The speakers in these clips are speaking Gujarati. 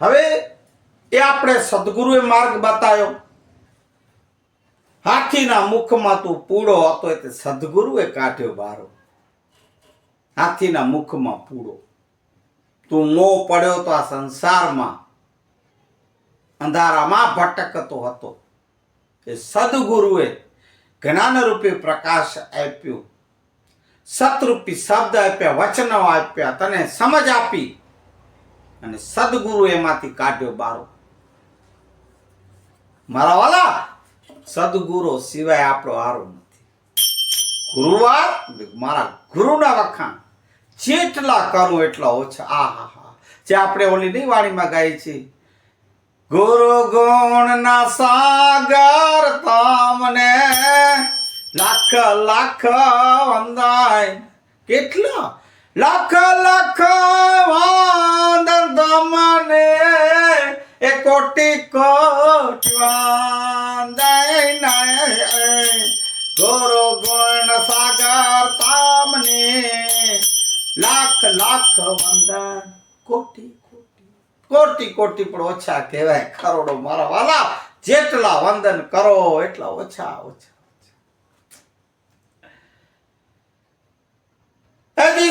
હવે એ આપણે સદગુરુએ માર્ગ બતાવ્યો. હાથીના મુખમાં તું પૂડો હતો એટલે સદગુરુએ કાઢ્યો બારો હાથીના મુખમાં પૂડો તું મો પડ્યો તો આ સંસારમાં અંધારામાં ભટકતો હતો. કે સદગુરુએ જ્ઞાનરૂપી પ્રકાશ આપ્યો. સતરૂપી શબ્દ આપ્યા, વચનો આપ્યા, તને સમજ આપી. અને સદગુરુ એમાંથી કાઢ્યો બારો. મારા વાલા, સદગુરુ સિવાય આપણો હારો નથી. ગુરુવાર મારા ગુરુના વખાણ. જેટલા કરું એટલા ઓછા. આ હા હા જે આપણે ઓલી નહીં વાણીમાં ગાઈ છે ગુરુ ગુણ ના સાગર તમને લાખ લાખ વંદાય. કેટલા? લાખ લાખ વંદન તમને એ કોટી કોટી વંદાય નાય ગુરુ ગુણ સાગર તમને લાખ લાખ વંદન. કોટી કોટી. કોટી પણ ઓછા કહેવાય. કરોડો મારા વાલા. જેટલા વંદન કરો એટલા ઓછા ઓછા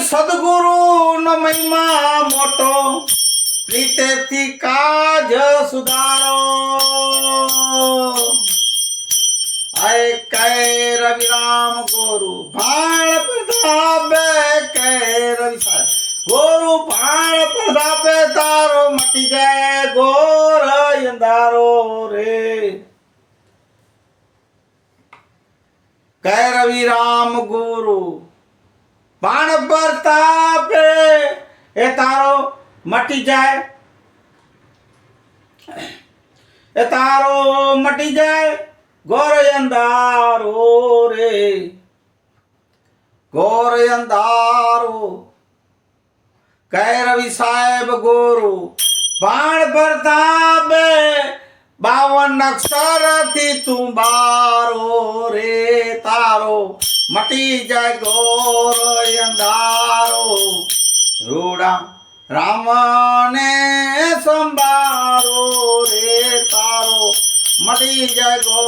સદગુરુ નો મહિમા મોટો. પ્રીતેથી કાજ સુધારો. આય કૈ રવિ રામ ગુરુ ભાળ પ્રતાપે કૈ રવિ સાહેબ. ગોરુ ભાળ પ્રતાપે તારો મટી જાય ગોર અંધારો રે. કૈ રવિ રામ ગુરુ બાણ પ્રતાપે એ તારો મટી જાય. એ તારો મટી જાય. ગોર અંધારો રે. ગોર અંધારો. કહે રવિ સાહેબ ગોરુ. બાણ પ્રતાપે બાવન અક્ષરથી તું બારો રે તારો. મટી જાય ગોર અંધારો. રૂડા રામને સંભારો રે તારો. મળી જાય ગો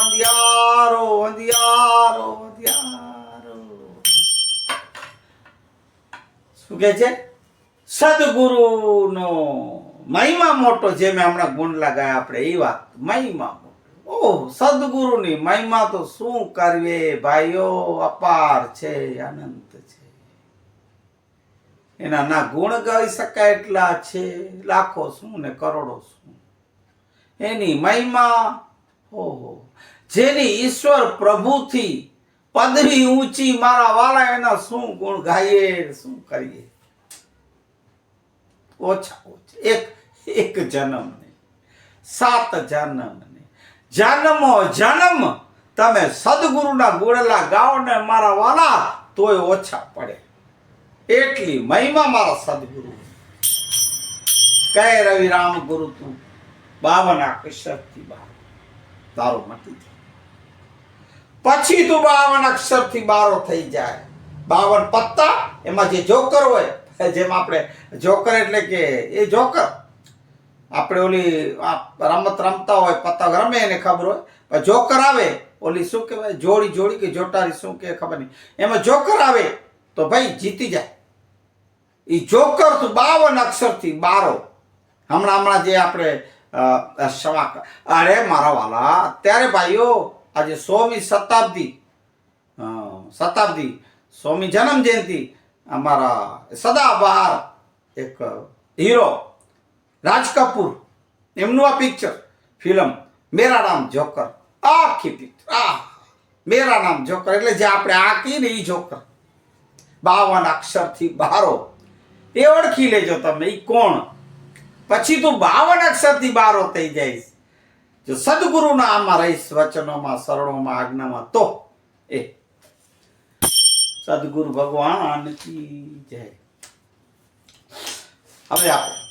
અંધિયારો અંધિયારો અંધિયારો. શું કે છે? સદગુરુનો મહિમા મોટો જે મેં હમણાં ગુણ લગાયા આપણે. એ વાત મહિમા ઓહ, સદગુરુની મહિમા તો શું કરવે ભાઈઓ, અપાર છે છે એના ના ગુણ ગાઈ શકાય એટલા છે. લાખો શું ને કરોડો શું? એની મહિમા, ઓહો. જેની ઈશ્વર પ્રભુથી પદવી ઊંચી મારા વાલા એના શું ગુણ ગાઈએ શું કરીએ? ઓછા ઓછા. એક એક જન્મ સાત જન્મ જન્મો જન્મ. તમે સદગુરુના ગુણલા ગાઓ ને મારા વાલા તોય ઓછા પડે. એટલી મહિમા મારા સદગુરુ. કહે રવિ રામ ગુરુ, તું બાવન અક્ષરથી બાર. તારો મટી પછી તું બાવન અક્ષરથી બારો થઈ જાય. બાવન પત્તા, એમાં જે જોકર હોય, જેમ આપણે જોકર એટલે કે એ જોકર. આપણે ઓલી રમત રમતા હોય, પતંગ રમે એને ખબર હોય. પણ જોકર આવે, ઓલી શું કહેવાય? જોડી જોડી કે જોટારી શું કે ખબર નહીં. એમાં જોકર આવે. તો ભાઈ જીતી જાય. એ જોકર તું બાવન અક્ષરથી બારો. હમણાં હમણાં જે આપણે સવા અરે મારા વાલા, અત્યારે ભાઈઓ, આજે સોમી શતાબ્દી. શતાબ્દી, સોમી જન્મ જયંતિ, અમારા સદાબહાર એક હીરો, રાજ કપૂર. એમનું આ પિક્ચર, ફિલ્મ, મેરા નામ જોકર. આખી પિક્ચર આ મેરા નામ જોકર. એટલે જે આપણે આ ને એ જોકર. બાવન અક્ષરથી બારો. એ ઓળખી લેજો તમે એ કોણ? પછી તું બાવન અક્ષરથી બારો થઈ જઈશ. જો સદગુરુના આમાં રહીશ, વચનોમાં, શરણોમાં, આજ્ઞામાં, તો એ. સદગુરુ ભગવાન જય. હવે આપણે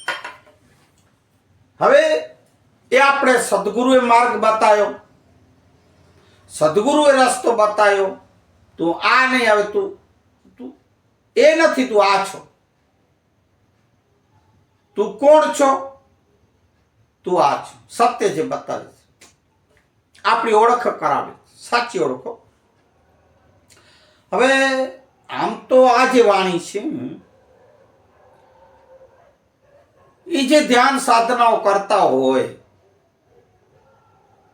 હવે એ આપણે સદગુરુએ માર્ગ બતાવ્યો સદગુરુએ રસ્તો બતાવ્યો તું આ નહીં હવે તું એ નથી તું આ છો. તું કોણ છો? તું આ છું. સત્ય જે બતાવે છે. આપણી ઓળખ કરાવે સાચી ઓળખો હવે આમ તો આ જે વાણી છે, એ જે ધ્યાન સાધનાઓ કરતા હોય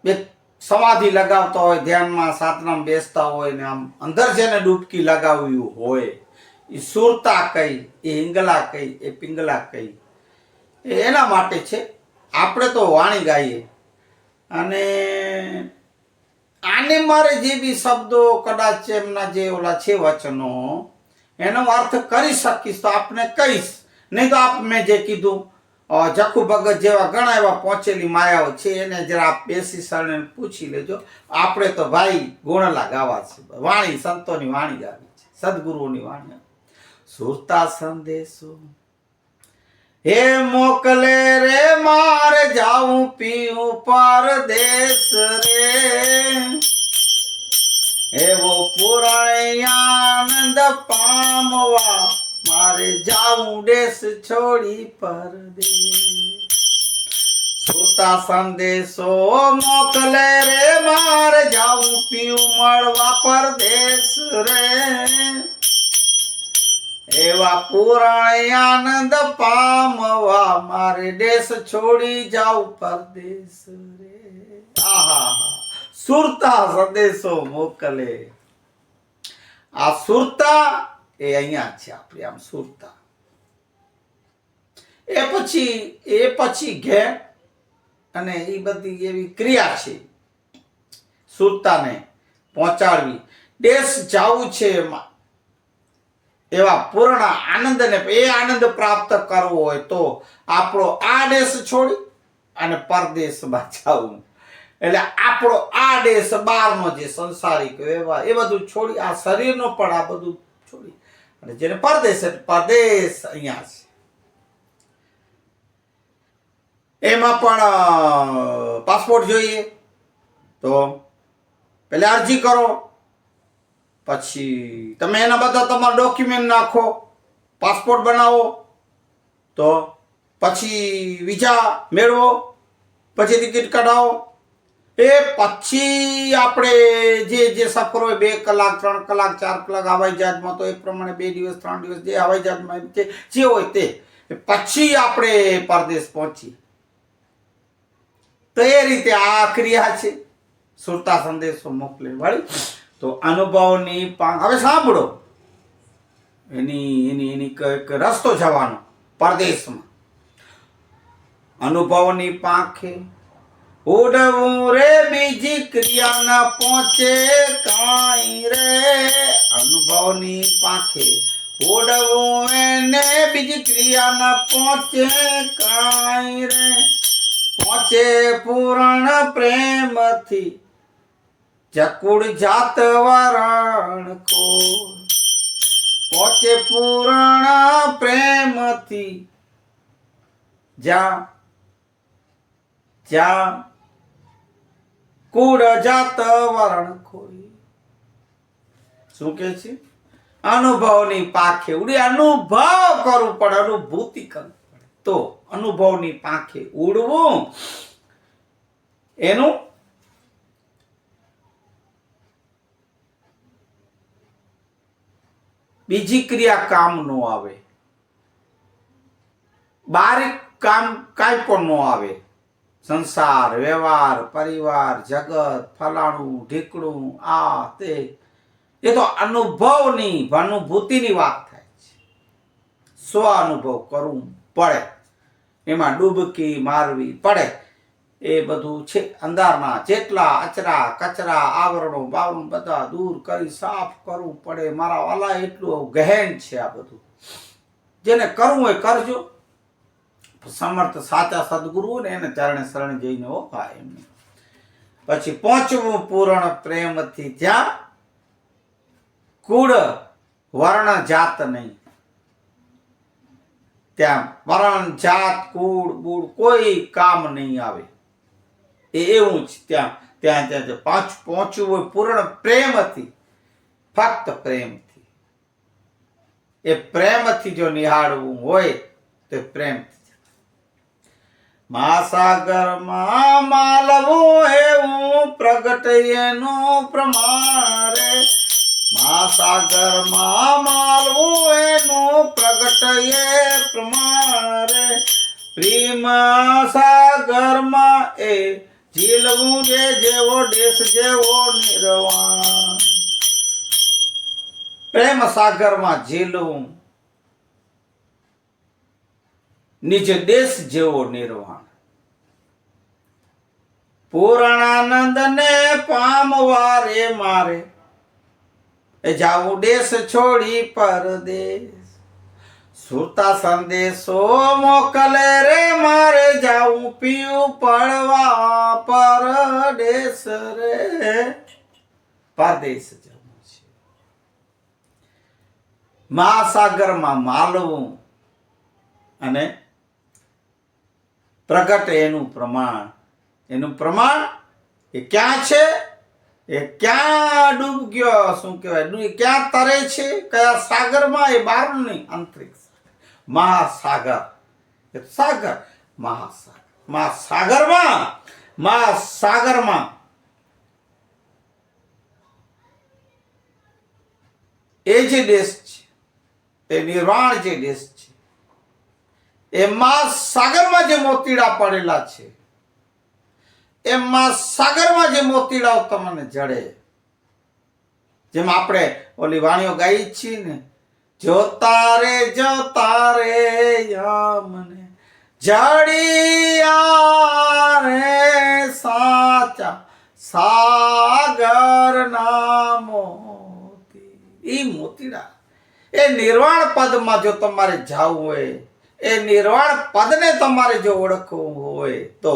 એક સમાધિ લગાવતા હોય, ધ્યાનમાં સાધનામાં બેસતા હોય ને આમ અંદર જેને ડૂબકી લગાવ્યું હોય એ સુરતા કઈ એ હિંગલા કઈ, એ પિંગલા કઈ. એના માટે છે. આપણે તો વાણી ગાઈએ. અને આને મારે જે બી શબ્દો કદાચ એમના જે ઓલા છે વચનો, એનો અર્થ કરી શકીશ તો આપને કહીશ. નહીં તો આપ મેં જે કીધું જખુ ભગત જેવા ઘણા એવા પહોંચેલી માયાઓ છે, એને જરા આપ બેસી સરને પૂછી લેજો. આપણે તો ભાઈ ગુણલા ગાવા છે. વાણી સંતોની વાણી ગાવી છે. સદગુરુઓની વાણી. સુરતા સંદેશો. હે મોકલે રે મારે, જાઉં પીઉં પરદેશ રે. એવો પુરાણ આનંદ પામવા, મારે જાઉં દેશ છોડી પરદેશ. સુરતા સંદેશો, મોકલે રે મારે, જાઉં પીઉં મળવા પરદેશ રે. એવા પુરાણ આનંદ પામવા મારે દેશ છોડી જાઉં પરદેશ રે. આહા સુરતા સંદેશો મોકલે. આ સુરતા એ અહીંયા છે આપણે આમ સુરતા. એ પછી એ પછી ઘેર અને એ બધી એવી ક્રિયા છે સુરતાને પહોંચાડવી. દેશ જાવું છે એમાં. એવા પૂર્ણ આનંદને એ આનંદ પ્રાપ્ત કરવો હોય તો આપણો આ દેશ છોડી અને પરદેશમાં જવું એટલે આપણો આ દેશ બહારનો જે સંસારિક વ્યવહાર, એ બધું છોડી, આ શરીરનો પણ આ બધું છોડી. અને જેને પરદેશ પરદેશ અહીંયા છે. એમાં પણ પાસપોર્ટ જોઈએ. તો પેલા અરજી કરો. પછી તમે એના બધા તમારા ડોક્યુમેન્ટ નાખો પાસપોર્ટ બનાવો, તો પછી વિઝા મેળવો, પછી ટિકિટ કઢાવો. એ પછી આપણે જે જે સફર હોય, બે કલાક, ત્રણ કલાક, ચાર કલાક હવાઈ જહાજમાં તો એ પ્રમાણે બે દિવસ, ત્રણ દિવસ જે હવાઈ જહાજમાં જે હોય તે. પછી આપણે પરદેશ પહોંચીએ. તો એ રીતે આ ક્રિયા છે. સુરતા સંદેશો મોકલે. વાળી તો અનુભવની પાંખ હવે સાંભળો. એની એની એની કંઈક રસ્તો જવાનો, પરદેશમાં. અનુભવની પાંખે, ઉડવું રે, બીજી ક્રિયા ના પહોંચે કાંઈ રે. અનુભવની પાંખે, ઉડવું એને બીજી ક્રિયા ના પહોંચે કાંઈ રે. પહોંચે પૂર્ણ પ્રેમથી ચકુડ જાત વરણ કો પોચે પૂર્ણ પ્રેમથી. જા જા કુડ જાત વરણ કોઈ. શું કે છે? અનુભવની પાખે ઉડી, અનુભવ કરવું પડે, અનુભૂતિ કરવી પડે. તો અનુભવની પાંખે ઉડવું. એનું બીજી ક્રિયા કામ નો આવે. બારીક કામ કાંઈ પણ નો આવે. સંસાર, વ્યવહાર, પરિવાર, જગત, ફલાણું, ઢીકણું, આ, તે. એ તો અનુભવની અનુભૂતિની વાત થાય છે. સ્વ અનુભવ કરવું પડે. એમાં ડૂબકી, મારવી પડે. એ બધું છે, અંધારના જેટલા અચરા કચરા આવરણો બાવરણો બધા દૂર કરી સાફ કરવું પડે. મારા વાલા એટલું ગહેન છે આ બધું. જેને કરવું હોય કરજો. સમર્થ સાચા સદગુરુ ને એને ચરણે શરણે જઈને હો ભાઈ એમને. પછી પહોંચવું પૂર્ણ પ્રેમથી ત્યાં કુળ વર્ણ જાત નહીં. ત્યાં વર્ણ જાત, કુળ બુડ કોઈ કામ નહીં આવે. એ એવું જ ત્યાં ત્યાં ત્યાં પાંચ પહોંચવું હોય, પૂર્ણ પ્રેમથી, ફક્ત પ્રેમથી. એ પ્રેમથી જો નિહાળવું હોય, તો પ્રેમથી મહાસાગરમાં માલવું એવું પ્રગટ એનું પ્રમાણ રે. મહાસાગરમાં માલવું એનું પ્રગટ એ પ્રમાણ રે. પ્રેમ સાગરમાં એ ઝીલવું જે જેવો દેશ જેવો નિર્વાણ. પ્રેમ સાગરમાં જીલવું નિજ દેશ જેવો નિર્વાણ. પૂર્ણાનંદ ને પામવા રે મારે જાવું દેશ છોડી પરદેશ. સુરતા સંદેશો મોકલે રે મારે જાવું પીવું પડવા પરદેશ રે. પરદેશ જવું છે. મહાસાગરમાં માલવું અને પ્રગટ એનું પ્રમાણ. એનું પ્રમાણ એ ક્યાં છે? એ ક્યાં ડૂબ ગયો? શું કહેવાય? એ ક્યાં તરે છે? કયા સાગરમાં? એ બહારનું નહીં અંતરિક્ષ મહાસાગર. સાગર. મહાસાગર. મહાસાગરમાં મહાસાગરમાં. એ જે દેશ છે, એ નિર્વાણ જે દેશ છે, એ મહાસાગરમાં જે મોતીડા પડેલા છે, એ મહાસાગરમાં જે મોતીડાઓ તમને જડે. જેમ આપણે ઓલી વાણીઓ ગાઈ છીએ ને જોતા રે જોતા રે મને જડિયા રે સાચા સાગર ના મોતી. ઈ મોતીડા. એ નિર્વાણ પદમાં જો તમારે જવું હોય, એ નિર્વાણ પદને તમારે જો ઓળખવું હોય તો,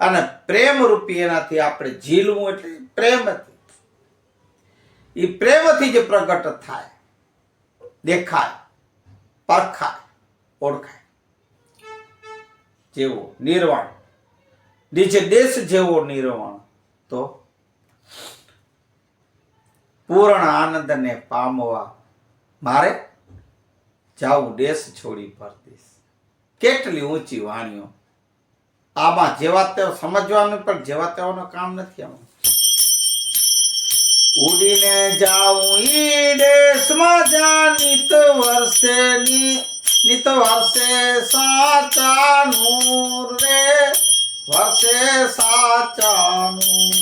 અને પ્રેમ રૂપી એનાથી આપણે ઝીલવું એટલે પ્રેમથી એ પ્રેમથી જ પ્રગટ થાય. દેખાય, પરખાય, ઓળખાય. જેવો નિર્વાણ નીચે દેશ જેવો નિર્વાણ, તો પૂર્ણ આનંદને પામવા મારે જાવું દેશ છોડી પરદેશ. કેટલી ઊંચી વાણીઓ. આમાં જેવા તેઓ સમજવાનું, પણ જેવા તેઓનું કામ નથી આમાં. ઉડીને જાઉં ઈ દેશમાં જ્યાં નિત વર્ષે નિત વર્ષે સાચા નૂર રે, વર્ષે સાચા નૂર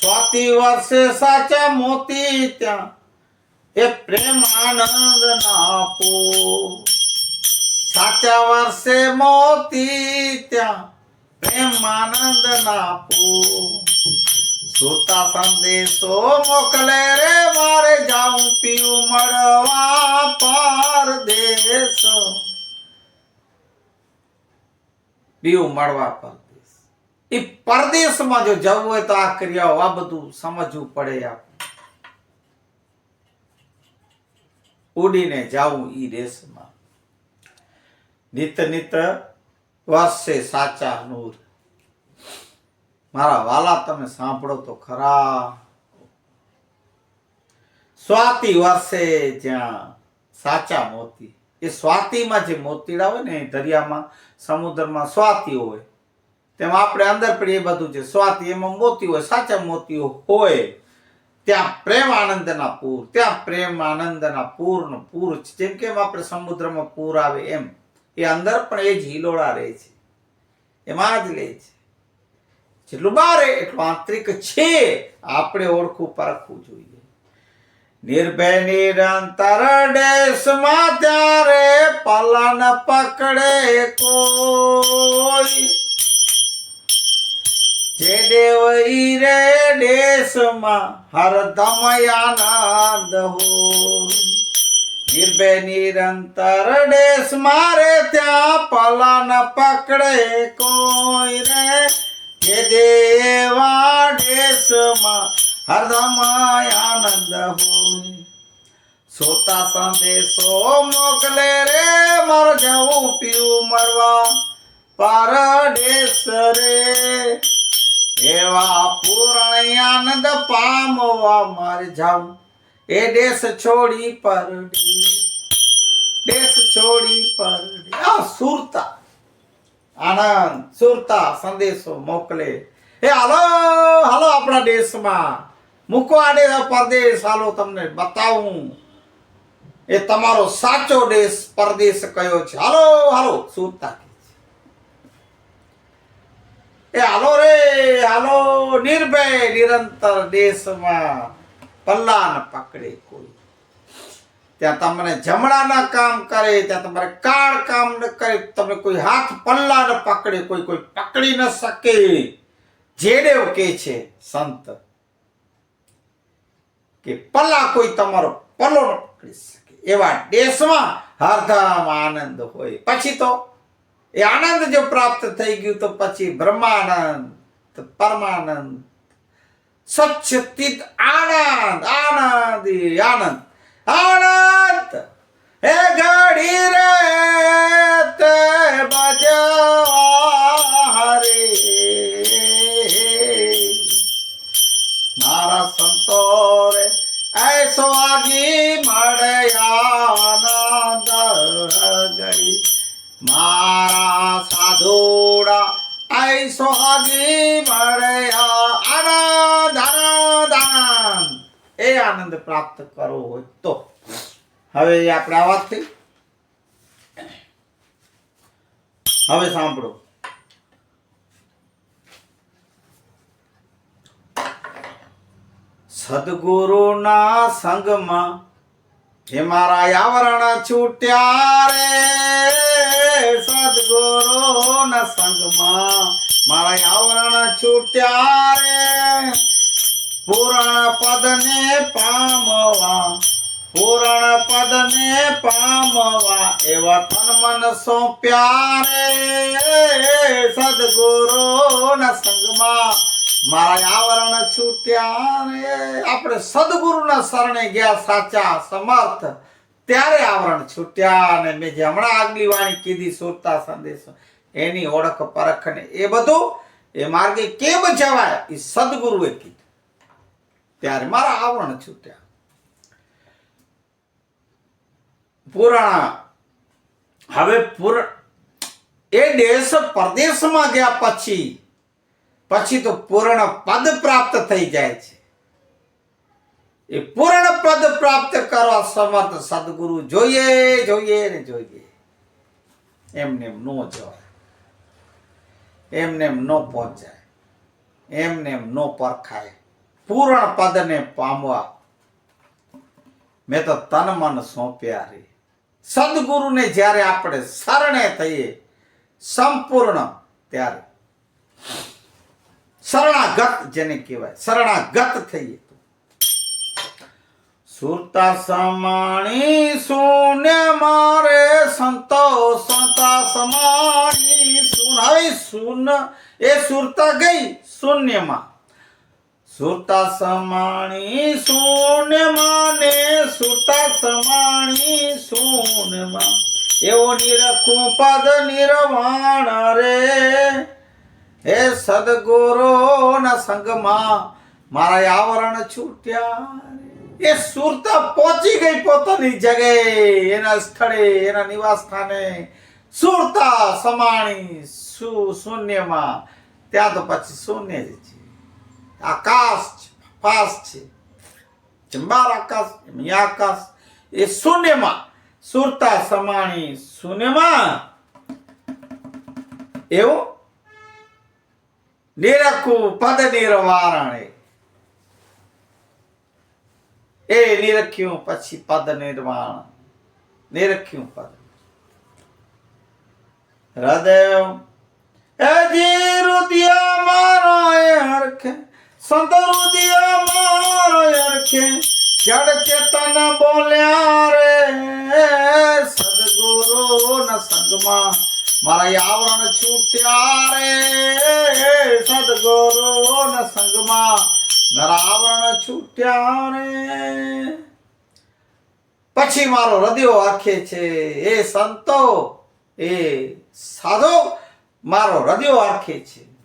સ્વાતિ વર્ષે સાચા મોતી ત્યાં, એ પ્રેમ આનંદ નાપો. સાચા વર્ષે મોતી ત્યાં પ્રેમ આનંદ નાપો. સુરતા સંદેશો મોકલે રે, મારે જાઉં પીવું મળવા પરદેશ પીવું મળવા પરદેશ એ પરદેશમાં જો જવું હોય તો આ ક્રિયાઓ, આ બધું સમજવું પડે આપ ઉડીને જાવું ઈ દેશમાં. નિત નિત વર્ષે સાચા નૂર. મારા વાલા તમે સાંભળો તો ખરા. સ્વાતિ વર્ષે જ્યાં સાચા મોતી. એ સ્વાતિમાં જે મોતીડા હોય ને એ દરિયામાં, સમુદ્રમાં સ્વાતિ હોય, તેમાં આપણે અંદર પણ એ બધું છે સ્વાતિ, એમાં મોતી હોય, સાચા મોતીઓ હોય, ત્યાં પ્રેમ આનંદના પૂર, ત્યાં પ્રેમ આનંદના પૂરનો પૂર છે. જેમ કે આપણે સમુદ્રમાં પૂર આવે એમ. એ અંદર પણ એ જ હિલોળા રહે છે. એમાં જ લે છે. જેટલું બારે એટલું આંતરિક છે. આપણે ઓળખું, પરખવું જોઈએ. નિર્ભય, નિરંતર દેશમાં ત્યારે પલન પકડે કોઈ. જે દેવ રે દેશમાં હરદમ આનંદ હોય. નિર્ભય, નિરંતર દેશ મારે ત્યાં પલન પકડે કોઈ રે. જે દેવા દેશમાં હરદમ આનંદ હોય. સોતા સંદેશો મોકલે રે, મર જવું પીવું મરવા. પરદેશ રે. એવા પૂરણ આનંદ પામવા મારે જાઉં. એ દેશ છોડી પરદેશ દેશ છોડી પરદેશ આ સુરતા. આનંદ, સુરતા, સંદેશો મોકલે. એ હાલો હાલો આપણા દેશમાં. મૂકવા દે પરદેશ. હાલો તમને બતાવું. એ તમારો સાચો દેશ, પરદેશ કયો છે? હાલો હાલો, સુરતા એ હાલો રે, હાલો, નિર્ભય, નિરંતર દેશમાં પલ્લા ન પકડે કોઈ. ત્યાં તમને જમણાના કામ કરે, ત્યાં તમારે કાળ કામ ન કરે તમે કોઈ હાથ પલ્લા ન પકડે, કોઈ કોઈ પકડી ન શકે. જેડેવ કે છે સંત, કે પલ્લા કોઈ તમારો પલ્લો ન પકડી શકે. એવા દેશમાં હરધામ આનંદ હોય. પછી તો એ આનંદ જો પ્રાપ્ત થઈ ગયું, તો પછી બ્રહ્માનંદ પરમાનંદ. સચ્ચિત આનંદ આનંદ આનંદ. આણંદ એ ઘડી રે તે બજારે મારા સંતો રે એસો આગી મળે આનંદ ઘડી. મારા સાધુડા એસો આગી મળે આનંદ એ આનંદ પ્રાપ્ત કરવો હોય તો. હવે આપણે આ વાત થઈ. હવે સાંભળો. સદગુરુના સંગમાં હે મારા આવરણ છૂટ્યા રે. સદગુરુના સંગમાં મારા આવરણ છૂટ્યા રે. પૂરણ પદને પામવા પૂરણ પદને પામવા, એવા તન મન સોંપ્યા રે. સદગુરુના સંગમાં મારા આવરણ છૂટ્યા રે. આપણે સદગુરુના શરણે ગયા સાચા સમર્થ. ત્યારે આવરણ છૂટ્યા અને મેં જે હમણાં આગલી વાણી કીધી સુરતા સંદેશો, એની ઓળખ પરખ ને એ બધું એ માર્ગે કેમ જવાય? એ સદગુરુએ કીધું. ત્યારે મારા આવરણ છૂટ્યા. પુરાણા, હવે પુર, એ દેશ પરદેશમાં ગયા પછી પછી તો પૂર્ણ પદ પ્રાપ્ત થઈ જાય છે. એ પૂર્ણ પદ પ્રાપ્ત કરવા સમર્થ સદગુરુ જોઈએ જોઈએ ને જોઈએ. એમને એમ ન જવાય. એમને એમ ન પહોંચાય. એમને એમ નો પરખાય. પૂર્ણ પદને પામવા. મેં તો તન મન સોંપ્યા રે. સદગુરુને જ્યારે આપણે શરણે થઈએ, સંપૂર્ણ ત્યારે. શરણાગત જેને કહેવાય, શરણાગત થઈએ સુરતા સમાણી સુને મારે, સંતો સંતા સમાણી સુન હવે સુન એ સુરતા ગઈ શૂન્યમાં. સુરતા સમાણી શૂન્યમાં માને? સુરતા સમાણી શૂન્યમાં એવો નિરખું પદ નિર્વાણ રે. હે સદગુરુના સંગમાં મારા આવરણ છૂટ્યા એ સુરતા પહોંચી ગઈ પોતાની જગ્યાએ. એના સ્થળે, એના નિવાસ સ્થાને સુરતા સમાણી સુ શૂન્યમાં? ત્યાં તો પછી શૂન્ય જ છે. આકાશ છે ફાસ છે. ચંબાર આકાશ એમ આકાશ. એ શૂન્યમાં, સુરતા સમાણી શૂન્યમાં એવું નિરખું પદ નિર્વારણે. એ નિરખ્યું પછી પદ નિર્વાણ. નિરખ્યું પદ. હૃદય એ જી રુદિય મારો એ હરખે સંત રુદિય મારો એ હરખે જડ ચેતન બોલ્યા રે. સદગુરુ ન સંગમાં મારા આવરણ છૂટ્યા રે. સદગુરુ ન સંગમાં મારા આવરણ છૂટ્યા રે. પછી મારો હૃદયો આખે છે, એ સંતો, એ સાધો, મારો હૃદયો આખે છે.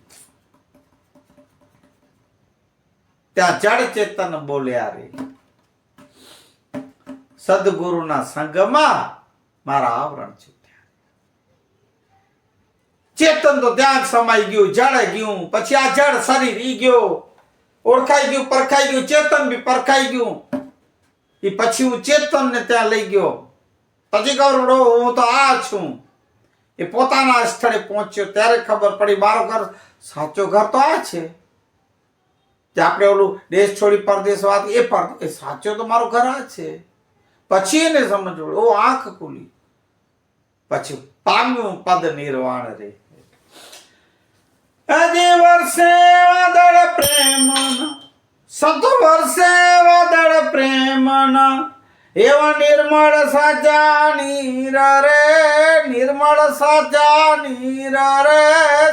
ત્યાં જડ ચેતન બોલ્યા રે સદગુરુના સંગમાં મારા આવરણ છૂટ્યા ચેતન તો ત્યાં સમાઈ ગયું, જળ ગયું, પછી આ જળ શરીર ઈ ગયો. ઓળખાઈ ગયું, પરખાઈ ગયું, ચેતન બી પરખાઈ ગયું. એ પછી હું ચેતન ને ત્યાં લઈ ગયો. પછી કહું હું તો આ છું. એ પોતાના સ્થળે પહોંચ્યો, ત્યારે ખબર પડી, મારો ઘર, સાચો ઘર તો આ છે. જે આપણે ઓલું દેશ છોડી પરદેશ વાત, એ પર એ સાચો તો મારો ઘર છે. પછી એને સમજવું ઓ આંખ ખુલી. પછી પામ્યું પદ નિર્વાણ રે. હજી વર્ષે વાદળ પ્રેમ સત વર્ષે વાદળ પ્રેમ એવા નિર્મળ સાચા નીર રે, નિર્મળ સાચા નીર રે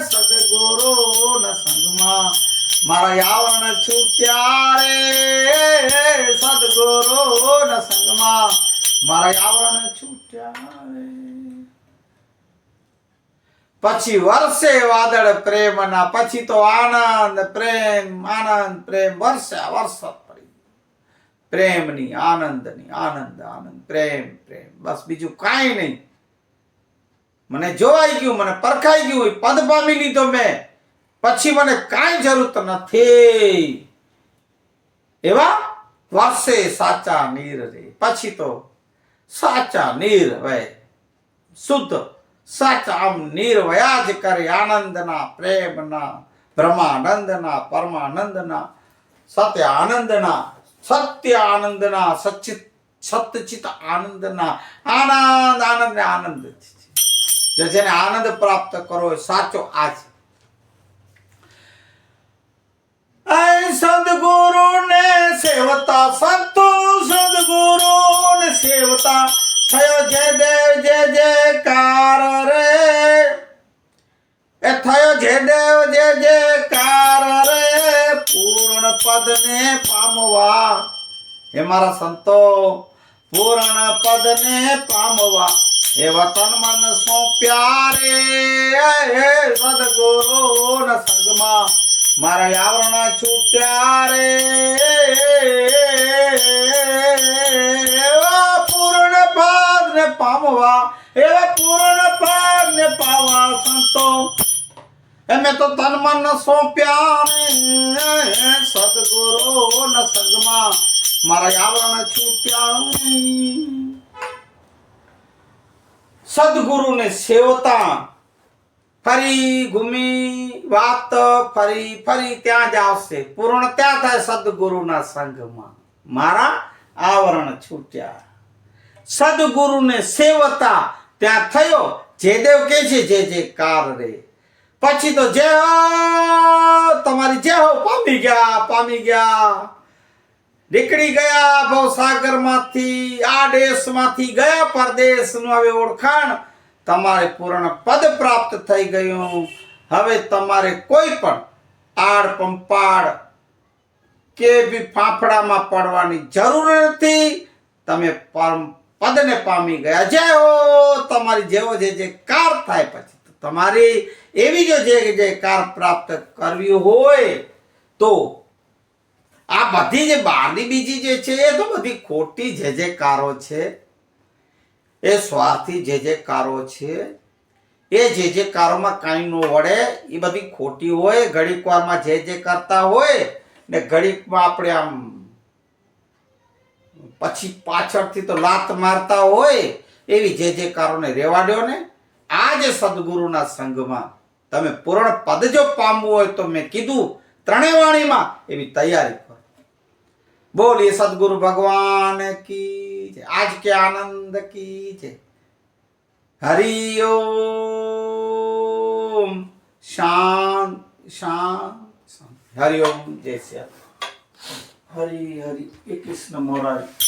સદગુરુ ન સંગમાં. મારા યાવણ છૂટ્યારે સદગુરુ ના સંગમાં. મારા યાવરણ છૂટ્યારે પછી વર્ષે વાદળ પ્રેમના, પછી તો આનંદ, પ્રેમ આનંદ, પ્રેમ, વર્ષે વરસાદ પડી પ્રેમની આનંદની આનંદ આનંદ, પ્રેમ પ્રેમ. બસ બીજું કાંઈ નહીં. મને જોવાઈ ગયું, મને પરખાઈ ગયું પદ પામી લીધો મેં. પછી મને કાંઈ જરૂર નથી. એવા વાસે સાચા નીર રે. પછી તો સાચા નીર વય શુદ્ધ સાચા આમ નિર્વયા જ કરે. આનંદના, પ્રેમના, બ્રહ્માનંદના, પરમાનંદના સત્ય આનંદના સત્ય આનંદના, સચિત, સતચિત આનંદના. આનંદ આનંદ ને આનંદ જેને આનંદ પ્રાપ્ત કરો સાચો આ છે સદગુરુ ને સેવતા સંતો સદગુરુ ને સેવતા થયો જય દેવ જય જય રે. એ થયો જય દેવ જય જય રે. પૂર્ણ પદ ને પામવા. હે મારા સંતો, પૂર્ણ પદ ને પામવા. એ વતન મન સો પ્યારે હે સદગુરુ ના સંગમાં. મારા આવરણ છૂટ્યા રે પૂર્ણ પાદ ને પામવા, એવા પૂર્ણ પાદ ને પાવા સંતો. એમે તો તન મન સોંપ્યા સદગુરુ ન સંગમાં મારા આવરણ છૂટ્યા સદગુરુને સેવતા ફરી ઘૂમી વાત, ફરી ફરી ત્યાં જ આવશે. પૂર્ણ ત્યાં થાય સદગુરુના સંઘમાં મારા આવરણ છૂટ્યા. સદગુરુને સેવતા ત્યાં થયો. જે દેવ કે છે, જે જે કાર રે. પછી તો જે તમારી જે હો, પામી ગયા પામી ગયા. નીકળી ગયા ભવસાગરમાંથી, આ દેશમાંથી ગયા પરદેશનું હવે ઓળખાણ. તમારે પૂર્ણ પદ પ્રાપ્ત થઈ ગયું. હવે તમારે કોઈ પણ આડ પંપાડ કે બી ફાફડામાં પડવાની જરૂર નથી. તમે પરમ પદને પામી ગયા. જય હો! તમારી જેવો જે જે કાર થાય પછી તમારી એવી જો જે જે કાર પ્રાપ્ત કરવી હોય તો આ બધી જે બહારની બીજી જે છે એ તો બધી ખોટી જે જે કારો છે એ સ્વાર્થી જે જે કારો છે, એ જે જે કારોમાં કાંઈ ન વળે, એ બધી ખોટી હોય, ઘડીક વારમાં જે જે કરતા હોય, ને ઘડીકમાં આપણે આમ પછી પાછળથી તો લાત મારતા હોય, એવી જે જે કારોને રેવા દો ને, આ જે સદગુરુના સંઘમાં તમે પૂર્ણ પદ જો પામવું હોય તો મેં કીધું, ત્રણેય વાણીમાં એવી તૈયારી બોલીએ સદગુરુ ભગવાન કી છે આજ કે આનંદ કી છે હરિ ઓમ શાંત શાંત શાંત. હરિ ઓમ, જય શ્રી હરિ હરિ, એ કૃષ્ણ મોરારી